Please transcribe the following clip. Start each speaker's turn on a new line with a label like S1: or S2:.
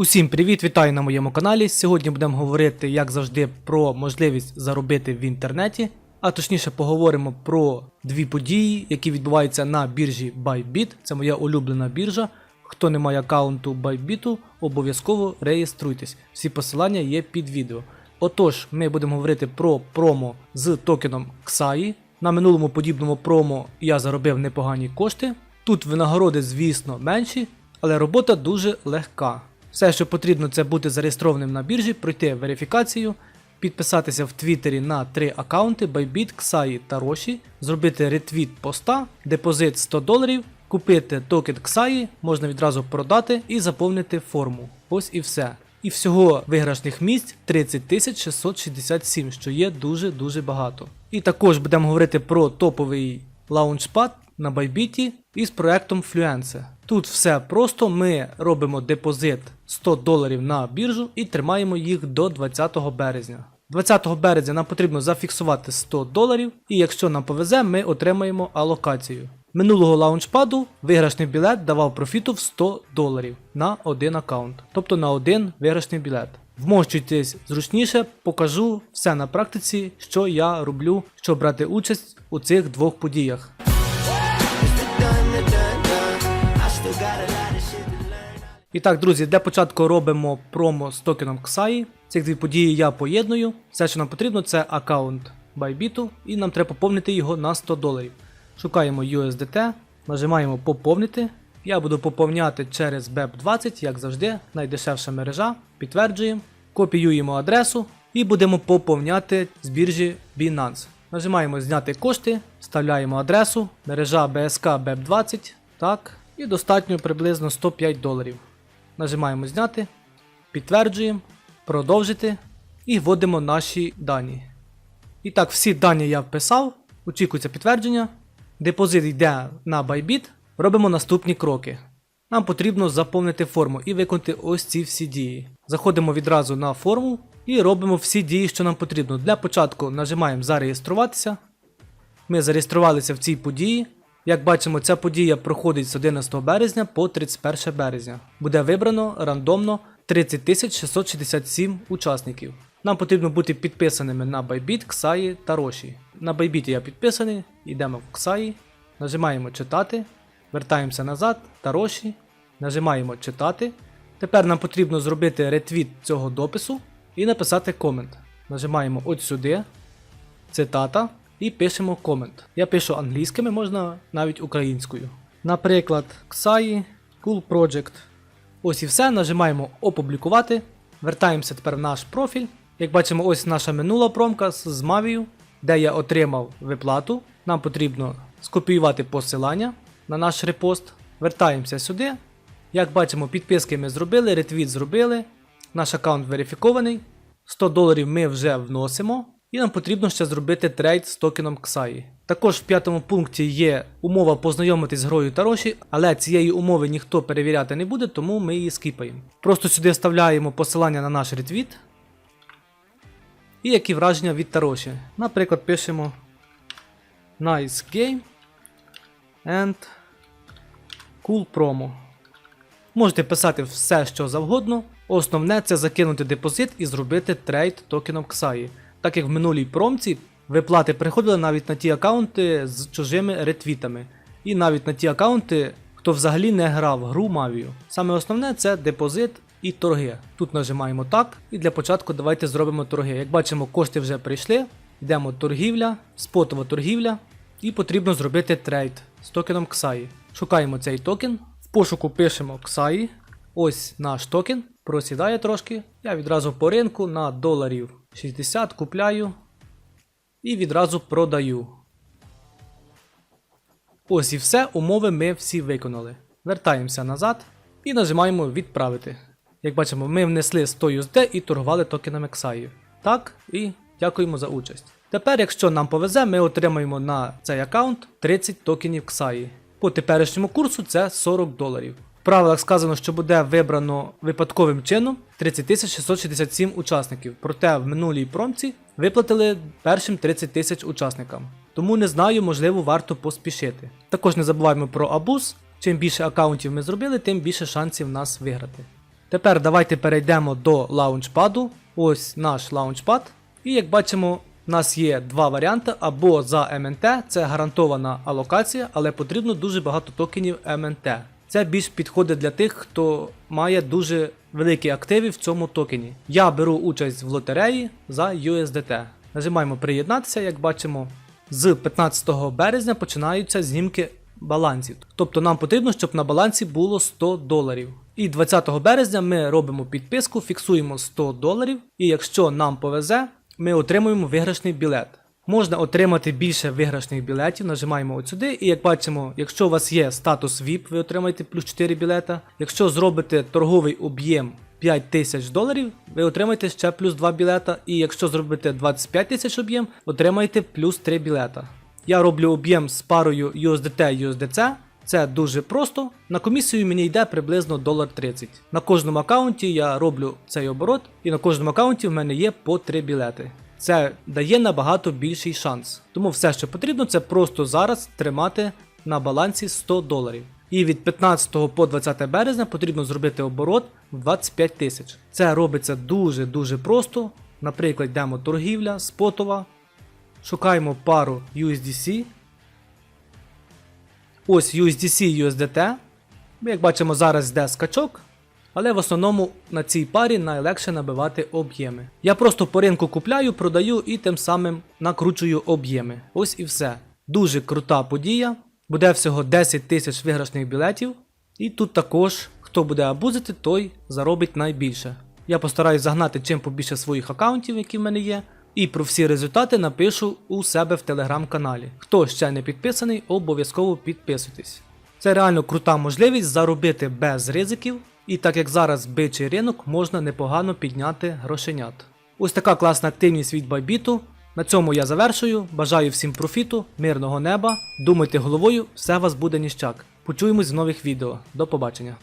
S1: Усім привіт, вітаю на моєму каналі. Сьогодні будемо говорити, як завжди, про можливість заробити в інтернеті. А точніше поговоримо про дві події, які відбуваються на біржі Bybit. Це моя улюблена біржа. Хто не має аккаунту Bybit, обов'язково реєструйтесь. Всі посилання є під відео. Отож, ми будемо говорити про промо з токеном XAI. На минулому подібному промо я заробив непогані кошти. Тут винагороди, звісно, менші, але робота дуже легка. Все, що потрібно, це бути зареєстрованим на біржі, пройти верифікацію, підписатися в Твіттері на три аккаунти Bybit, XAI та Roshi, зробити ретвіт поста, депозит 100 доларів, купити токен XAI, можна відразу продати і заповнити форму. Ось і все. І всього виграшних місць 30 667, що є дуже-дуже багато. І також будемо говорити про топовий лаунчпад на Bybit із проектом Fluence. Тут все просто, ми робимо депозит 100 доларів на біржу і тримаємо їх до 20 березня. 20 березня нам потрібно зафіксувати 100 доларів, і якщо нам повезе, ми отримаємо алокацію. Минулого лаунчпаду виграшний білет давав профіту в 100 доларів на один аккаунт, тобто на один виграшний білет. Вмощуйтесь зручніше, покажу все на практиці, що я роблю, щоб брати участь у цих двох подіях. І так, друзі, для початку робимо промо з токеном XAI. Ці дві події я поєдную. Все, що нам потрібно, це аккаунт Bybit, і нам треба поповнити його на 100 доларів. Шукаємо USDT, нажимаємо поповнити. Я буду поповняти через BEP20, як завжди, найдешевша мережа. Підтверджуємо, копіюємо адресу і будемо поповняти з біржі Binance. Нажимаємо зняти кошти, вставляємо адресу, мережа BSK BEP20. Так, і достатньо приблизно 105 доларів. Нажимаємо зняти, підтверджуємо, продовжити і вводимо наші дані. І так, всі дані я вписав, очікується підтвердження. Депозит йде на Bybit. Робимо наступні кроки. Нам потрібно заповнити форму і виконати ось ці всі дії. Заходимо відразу на форму і робимо всі дії, що нам потрібно. Для початку нажимаємо зареєструватися. Ми зареєструвалися в цій події. Як бачимо, ця подія проходить з 11 березня по 31 березня. Буде вибрано рандомно 30 667 учасників. Нам потрібно бути підписаними на Bybit, XAI та Roshi. На Bybit я підписаний, йдемо в XAI, нажимаємо читати, вертаємося назад та Roshi, нажимаємо читати. Тепер нам потрібно зробити ретвіт цього допису і написати комент. Нажимаємо от сюди, цитата і пишемо комент. Я пишу англійськими, можна навіть українською. Наприклад, XAI, Cool Project. Ось і все. Нажимаємо опублікувати. Вертаємося тепер в наш профіль. Як бачимо, ось наша минула промка з Maviu, де я отримав виплату. Нам потрібно скопіювати посилання на наш репост. Вертаємося сюди. Як бачимо, підписки ми зробили, ретвіт зробили. Наш аккаунт верифікований. 100 доларів ми вже вносимо. І нам потрібно ще зробити трейд з токеном XAI. Також в п'ятому пункті є умова познайомитись з грою Тароші, але цієї умови ніхто перевіряти не буде, тому ми її скіпаємо. Просто сюди вставляємо посилання на наш ретвіт. І які враження від Тароші. Наприклад, пишемо Nice game and cool promo. Можете писати все, що завгодно. Основне це закинути депозит і зробити трейд токеном XAI. Так як в минулій промці виплати приходили навіть на ті аккаунти з чужими ретвітами. І навіть на ті аккаунти, хто взагалі не грав гру Мавію. Саме основне це депозит і торги. Тут нажимаємо так, і для початку давайте зробимо торги. Як бачимо, кошти вже прийшли. Йдемо торгівля, спотова торгівля, і потрібно зробити трейд з токеном XAI. Шукаємо цей токен, в пошуку пишемо XAI. Ось наш токен. Просідає трошки. Я відразу по ринку на доларів 60 купляю і відразу продаю. Ось і все, умови ми всі виконали. Вертаємося назад і нажимаємо відправити. Як бачимо, ми внесли 100 USD і торгували токенами XAI. Так, і дякуємо за участь. Тепер, якщо нам повезе, ми отримаємо на цей аккаунт 30 токенів XAI. По теперішньому курсу це 40 доларів. Правилах сказано, що буде вибрано випадковим чином 30 667 учасників, проте в минулій промці виплатили першим 30 тисяч учасникам. Тому не знаю, можливо, варто поспішити. Також не забуваємо про абуз. Чим більше аккаунтів ми зробили, тим більше шансів нас виграти. Тепер давайте перейдемо до лаунчпаду. Ось наш лаунчпад. І як бачимо, у нас є два варіанти: або за МНТ, це гарантована алокація, але потрібно дуже багато токенів МНТ. Це більш підходить для тих, хто має дуже великі активи в цьому токені. Я беру участь в лотереї за USDT. Нажимаємо приєднатися, як бачимо, з 15 березня починаються знімки балансів. Тобто нам потрібно, щоб на балансі було 100 доларів. І 20 березня ми робимо підписку, фіксуємо 100 доларів, і якщо нам повезе, ми отримуємо виграшний білет. Можна отримати більше виграшних білетів, нажимаємо от сюди, і як бачимо, якщо у вас є статус VIP, ви отримаєте плюс 4 білета. Якщо зробите торговий об'єм 5 тисяч доларів, ви отримаєте ще плюс 2 білета. І якщо зробите 25 тисяч об'єм, отримаєте плюс 3 білета. Я роблю об'єм з парою USDT USDC. Це дуже просто. На комісію мені йде приблизно 1,30 На кожному аккаунті я роблю цей оборот, і на кожному аккаунті в мене є по 3 білети. Це дає набагато більший шанс. Тому все, що потрібно, це просто зараз тримати на балансі 100 доларів. І від 15 по 20 березня потрібно зробити оборот в 25 тисяч. Це робиться дуже-дуже просто. Наприклад, йдемо торгівля, спотова, шукаємо пару USDC. Ось USDC і USDT. Ми, як бачимо, зараз йде скачок. Але в основному на цій парі найлегше набивати об'єми. Я просто по ринку купляю, продаю і тим самим накручую об'єми. Ось і все. Дуже крута подія. Буде всього 10 тисяч виграшних білетів. І тут також, хто буде абузити, той заробить найбільше. Я постараюсь загнати чим побільше своїх аккаунтів, які в мене є. І про всі результати напишу у себе в телеграм-каналі. Хто ще не підписаний, обов'язково підписуйтесь. Це реально крута можливість заробити без ризиків, і так як зараз бичий ринок, можна непогано підняти грошенят. Ось така класна активність від Байбіту. На цьому я завершую. Бажаю всім профіту, мирного неба. Думайте головою, все вас буде ніщак. Почуємось в нових відео. До побачення.